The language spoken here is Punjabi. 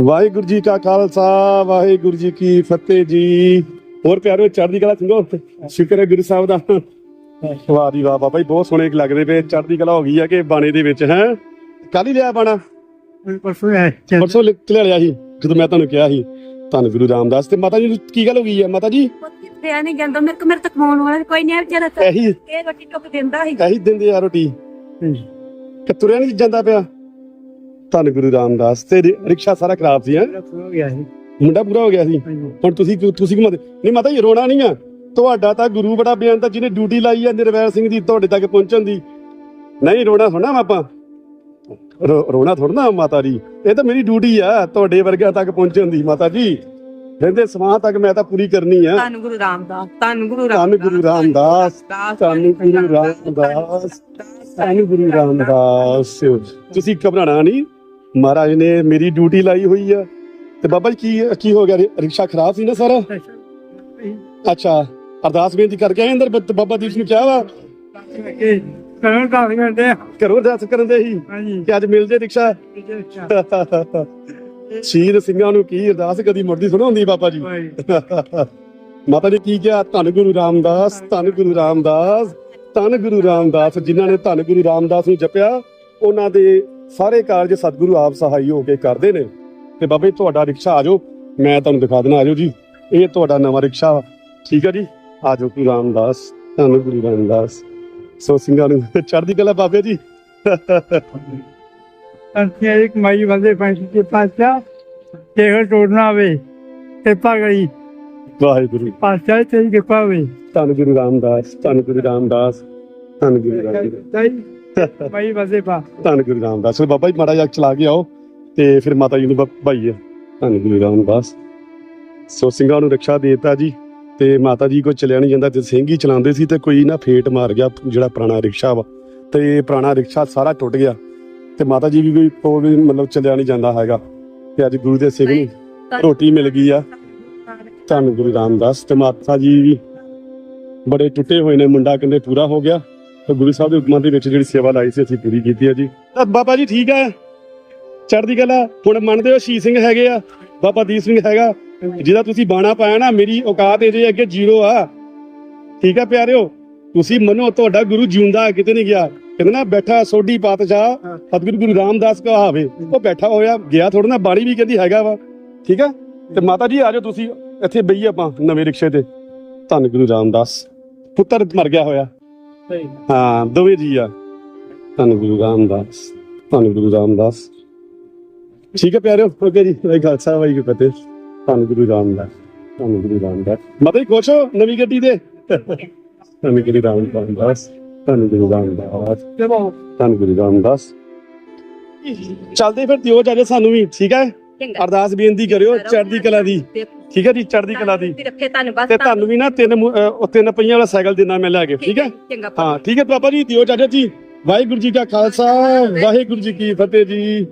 ਵਾਹਿਗੁਰੂ ਜੀ ਕਾ ਖਾਲਸਾ ਵਾਹਿਗੁਰੂ ਜੀ ਕੀ ਫਤਿਹ ਜੀ। ਹੋਰ ਪਿਆਰੋ ਚੜ੍ਹਦੀ ਕਲਾ ਸਿੰਘੋ ਸ਼ੁਕਰ ਹੈ ਗੁਰੂ ਸਾਹਿਬ ਦਾ। ਵਾਹ ਜੀ ਵਾਹ ਬਾਬਾ ਜੀ ਬਹੁਤ ਸੋਹਣੇ ਲੱਗਦੇ ਪਏ। ਚੜ੍ਹਦੀ ਕਲਾ ਹੋ ਗਈ ਆ ਕਿ ਬਾਣੇ ਦੇ ਵਿੱਚ ਹੈ? ਕੱਲ ਹੀ ਲਿਆ ਬਾਣਾ। ਪਰਸੋਂ ਹੈ ਪਰਸੋਂ ਲਿਆ ਲਿਆ ਸੀ ਜਦੋਂ ਮੈਂ ਤੁਹਾਨੂੰ ਕਿਹਾ ਸੀ। ਧੰਨ ਗੁਰੂ ਰਾਮਦਾਸ। ਤੇ ਮਾਤਾ ਜੀ ਨੂੰ ਕੀ ਗੱਲ ਹੋ ਗਈ ਹੈ ਮਾਤਾ ਜੀ? ਤੇ ਨਹੀਂ ਜਾਂਦਾ ਮੇਰੇ ਕੋ ਮੇਰੇ ਤੱਕ ਕਮਾਉਣ ਵਾਲਾ ਕੋਈ ਨਹੀਂ ਵਿਚਾਰਾ ਤਾਂ ਇਹੀ। ਰੋਟੀ ਟੁੱਕ ਦਿੰਦਾ ਸੀ। ਇਹੀ ਦਿੰਦੇ ਆ ਰੋਟੀ। ਕਿ ਤੁਰਿਆ ਨਹੀਂ ਜਾਂਦਾ ਪਿਆ। ਧੰਨ ਗੁਰੂ ਰਾਮਦਾਸ। ਤੇ ਰਿ- ਰਿਕਸ਼ਾ ਸਾਰਾ ਖਰਾਬ ਸੀ ਹੈ? ਹੋ ਗਿਆ ਸੀ। ਮੁੰਡਾ ਪੂਰਾ ਹੋ ਗਿਆ ਸੀ? ਹੁਣ ਤੁਸੀਂ ਕਿਉਂ- ਤੁਸੀਂ ਘੁਮਾਦੇ ਨਹੀਂ ਮਾਤਾ ਜੀ ਰੋਣਾ ਨਹੀਂ ਆ। ਤੁਹਾਡਾ ਤਾਂ ਗੁਰੂ ਬੜਾ ਬਿਆਨ ਜਿਹਨੇ ਡਿਊਟੀ ਲਾਈ ਆ ਨਿਰਵੈਰ ਸਿੰਘ ਦੀ ਤੁਹਾਡੇ ਤੱਕ ਪਹੁੰਚਣ ਦੀ। ਨਹੀਂ ਰੋਣਾ ਥੋੜਾ ਆਪਾਂ। ਰੋ- ਰੋਣਾ ਥੋੜਾ ਨਾ ਮਾਤਾ ਜੀ। ਇਹ ਤਾਂ ਮੇਰੀ ਡਿਊਟੀ ਆ ਤੁਹਾਡੇ ਵਰਗਿਆਂ ਤੱਕ ਪਹੁੰਚਣ ਦੀ ਮਾਤਾ ਜੀ। ਕਹਿੰਦੇ ਸਮਾਂ ਤੱਕ ਮੈਂ ਤਾਂ ਪੂਰੀ ਕਰਨੀ ਆ। ਧੰਨ ਗੁਰੂ ਰਾਮਦਾਸ ਧੰਨ ਗੁਰੂ ਧੰਨ ਗੁਰੂ ਰਾਮਦਾਸ ਧੰਨ ਗੁਰੂ ਰਾਮਦਾਸ ਧੰਨ ਗੁਰੂ ਰਾਮਦਾਸ। ਤੁਸੀਂ ਘਬਰਾਣਾ ਨਹੀਂ। ਮਹਾਰਾਜ ਨੇ ਮੇਰੀ ਡਿਊਟੀ ਲਾਈ ਹੋਈ ਆ। ਤੇ ਬਾਬਾ ਜੀ ਕੀ ਕੀ ਹੋ ਗਿਆ? ਰਿਕਸ਼ਾ ਖਰਾਬ ਸੀ ਨਾ ਸਾਰਾ? ਅੱਛਾ ਅਰਦਾਸ ਬੇਨਤੀ ਕਰਕੇ ਆਏ ਅੰਦਰ ਬਾਬਾ ਦੀਪ ਸਿੰਘ ਕਿਹਾ ਵਾ ਕਿ ਕਰਨ ਦਾ ਕਰਦੇ ਆ ਘਰੋਂ ਅਰਦਾਸ ਕਰਨ ਦੇ ਸੀ ਹਾਂਜੀ। ਕਿ ਅੱਜ ਮਿਲ ਜੇ ਰਿਕਸ਼ਾ। ਸ਼ਹੀਦ ਸਿੰਘਾਂ ਨੂੰ ਕੀ ਅਰਦਾਸ ਕਦੀ ਮੁੜਦੀ ਸੁਣੋ ਹੁੰਦੀ ਬਾਬਾ ਜੀ। ਮਾਤਾ ਨੇ ਕੀ ਕਿਹਾ? ਧੰਨ ਗੁਰੂ ਰਾਮਦਾਸ ਧੰਨ ਗੁਰੂ ਰਾਮਦਾਸ ਧੰਨ ਗੁਰੂ ਰਾਮਦਾਸ ਜਿਨ੍ਹਾਂ ਨੇ ਧੰਨ ਗੁਰੂ ਰਾਮਦਾਸ ਨੂੰ ਜਪਿਆ ਉਹਨਾਂ ਦੇ ਸਾਰੇ ਕਾਰਜ ਸਤਿਗੁਰੂ ਆਪ ਸਹਾਈ ਹੋ ਕੇ ਕਰਦੇ ਨੇ। ਤੇ ਬਾਬੇ ਤੁਹਾਡਾ ਰਿਕਸ਼ਾ ਆਜੋ ਮੈਂ ਤੁਹਾਨੂੰ ਦਿਖਾ ਦੇਣਾ ਆਜੋ ਜੀ। ਇਹ ਤੁਹਾਡਾ ਨਵਾਂ ਰਿਕਸ਼ਾ ਵਾ। ਠੀਕ ਹੈ ਜੀ? ਆਜੋ ਗੁਰੂ ਰਾਮਦਾਸ। ਧੰਨ ਗੁਰੂ ਰਾਮਦਾਸ। ਸੋ ਸਿੰਘਾਂ ਨੂੰ ਚੜ੍ਹਦੀ ਕਲਾ ਬਾਬੇ ਜੀ। ਅੰਤਿਆ ਇੱਕ ਮਾਈ ਬੰਦੇ ਪੰਜ ਕੇ ਪਾਸਾ ਤੇਗਰ ਟੋੜਨਾ ਆਵੇ ਕਿਰਪਾ ਕਰੀ। ਵਾਹਿਗੁਰੂ। ਪਾਸਾ ਤੇਰੀ ਕਿਰਪਾ ਹੋਵੇ। ਧੰਨ ਗੁਰੂ ਰਾਮਦਾਸ ਧੰਨ ਗੁਰੂ ਰਾਮਦਾਸ ਧੰਨ ਗੁਰੂ ਰਾਮਦਾਸ। ਮਾਈ ਬੰਦੇ ਪਾ। ਧੰਨ ਗੁਰੂ ਰਾਮਦਾਸ ਸੋ ਬਾਬਾ ਜੀ ਮਾੜਾ ਜਿਹਾ ਚਲਾ ਕੇ ਆਓ ਤੇ ਫਿਰ ਮਾਤਾ ਜੀ ਨੂੰ ਭਾਈਏ ਧੰਨ ਗੁਰੂ ਰਾਮਦਾਸ ਸੋ ਸਿੰਘਾਂ ਨੂੰ ਰਕਸ਼ਾ ਦੇਤਾ ਜੀ ਤੇ ਮਾਤਾ ਜੀ ਕੋ ਚੱਲਿਆ ਨਹੀਂ ਜਾਂਦਾ ਤੇ ਸਿੰਘ ਹੀ ਚਲਾਉਂਦੇ ਸੀ ਤੇ ਕੋਈ ਨਾ ਫੇਟ ਮਾਰ ਗਿਆ ਜਿਹੜਾ ਪੁਰਾਣਾ ਰਿਕਸ਼ਾ ਵਾ। ਤੇ ਪੁਰਾਣਾ ਰਿਕਸ਼ਾ ਸਾਰਾ ਟੁੱਟ ਗਿਆ ਤੇ ਮਾਤਾ ਜੀ ਵੀ ਕੋਈ ਵੀ ਮਤਲਬ ਚੱਲਿਆ ਨਹੀਂ ਜਾਂਦਾ ਹੈਗਾ। ਤੇ ਅੱਜ ਗੁਰੂ ਦੇ ਸਿੰਘ ਨੂੰ ਰੋਟੀ ਮਿਲ ਗਈ ਆ। ਧੰਨ ਗੁਰੂ ਰਾਮਦਾਸ ਤੇ ਮਾਤਾ ਜੀ ਵੀ ਬੜੇ ਟੁੱਟੇ ਹੋਏ ਨੇ ਮੁੰਡਾ ਕਹਿੰਦੇ ਪੂਰਾ ਹੋ ਗਿਆ। ਤੇ ਗੁਰੂ ਸਾਹਿਬ ਦੇ ਹੁਕਮਾਂ ਦੇ ਵਿੱਚ ਜਿਹੜੀ ਸੇਵਾ ਲਾਈ ਸੀ, ਅਸੀਂ ਪੂਰੀ ਕੀਤੀ ਹੈ ਜੀ। ਤਾਂ ਬਾਬਾ ਜੀ ਠੀਕ ਹੈ ਚੜ੍ਹਦੀ ਕਲਾ, ਹੁਣ ਮੰਨਦੇ ਹੋ ਸ਼ੀ ਸਿੰਘ ਹੈਗੇ ਆ, ਬਾਬਾ ਦੀਪ ਸਿੰਘ ਹੈਗਾ। ਜਿਹਦਾ ਤੁਸੀਂ ਬਾਣਾ ਪਾਇਆ ਨਾ, ਮੇਰੀ ਔਕਾਤ ਇਹਦੇ ਅੱਗੇ ਜ਼ੀਰੋ ਆ। ਠੀਕ ਹੈ ਪਿਆਰਿਓ, ਤੁਸੀਂ ਮੰਨੋ ਤੁਹਾਡਾ ਗੁਰੂ ਜਿਉਂਦਾ ਕਿਤੇ ਨਹੀਂ ਗਿਆ। ਕਹਿੰਦਾ ਨਾ, ਬੈਠਾ ਸੋਢੀ ਪਾਤਸ਼ਾਹ, ਸਤਿਗੁਰੂ ਗੁਰੂ ਰਾਮਦਾਸ ਕਹਾਵੇ ਉਹ ਬੈਠਾ ਹੋਇਆ, ਗਿਆ ਥੋੜਾ ਨਾ, ਬਾਣੀ ਵੀ ਕਹਿੰਦੀ ਹੈਗਾ ਵਾ। ਠੀਕ ਆ? ਤੇ ਮਾਤਾ ਜੀ ਆਜੋ ਤੁਸੀਂ, ਇੱਥੇ ਬਈਏ ਆਪਾਂ ਨਵੇਂ ਰਿਕਸ਼ੇ ਤੇ। ਧੰਨ ਗੁਰੂ ਰਾਮਦਾਸ। ਪੁੱਤਰ ਮਰ ਗਿਆ ਹੋਇਆ। ਸਹੀ ਹਾਂ, ਦੋਵੇਂ ਜੀ ਆ। ਧੰਨ ਗੁਰੂ ਰਾਮਦਾਸ, ਧੰਨ ਗੁਰੂ ਰਾਮਦਾਸ। ਠੀਕ ਹੈ ਪਿਆਰਿਓ ਓਕੇ ਜੀ, ਵਾਹਿ ਖਾਲਸਾ, ਵਾਹਿ ਫਤਿਹ। ਧੰਨ ਗੁਰੂ ਰਾਮਦਾਸ, ਧੰਨ ਗੁਰੂ ਰਾਮਦਾਸ। ਮਤਲਬ ਖੁਸ਼ ਹੋ ਨਵੀਂ ਗੱਡੀ ਦੇ? ਧੰਨ ਗੁਰੂ ਰਾਮਦਾਸ, ਧੰਨ ਗੁਰੂ ਰਾਮਦਾਸ, ਧੰਨ ਗੁਰੂ ਰਾਮਦਾਸ। ਚੱਲਦੇ ਫਿਰ ਦਿਓ ਜਾਜੇ ਸਾਨੂੰ ਵੀ, ਠੀਕ ਹੈ? ਚੰਗਾ। ਅਰਦਾਸ ਬੇਨਤੀ ਕਰਿਓ ਚੜ੍ਹਦੀ ਕਲਾ ਦੀ। ਠੀਕ ਹੈ ਜੀ ਚੜ੍ਹਦੀ ਕਲਾ ਦੀ। ਰੱਖੇ ਤੁਹਾਨੂੰ ਬਸ ਤੇ ਤੁਹਾਨੂੰ ਵੀ ਨਾ ਤਿੰਨ ਮੁ- ਉਹ ਤਿੰਨ ਪਹੀਆਂ ਵਾਲਾ ਸਾਈਕਲ ਦੇਣਾ ਮੈਂ ਲੈ ਕੇ। ਠੀਕ ਹੈ ਚੰਗਾ ਹਾਂ ਠੀਕ ਹੈ ਬਾਬਾ ਜੀ ਦਿਓ ਚਾਚਾ ਜੀ। ਵਾਹਿਗੁਰੂ ਜੀ ਕਾ ਖਾਲਸਾ ਵਾਹਿਗੁਰੂ ਜੀ ਕੀ ਫਤਿਹ ਜੀ।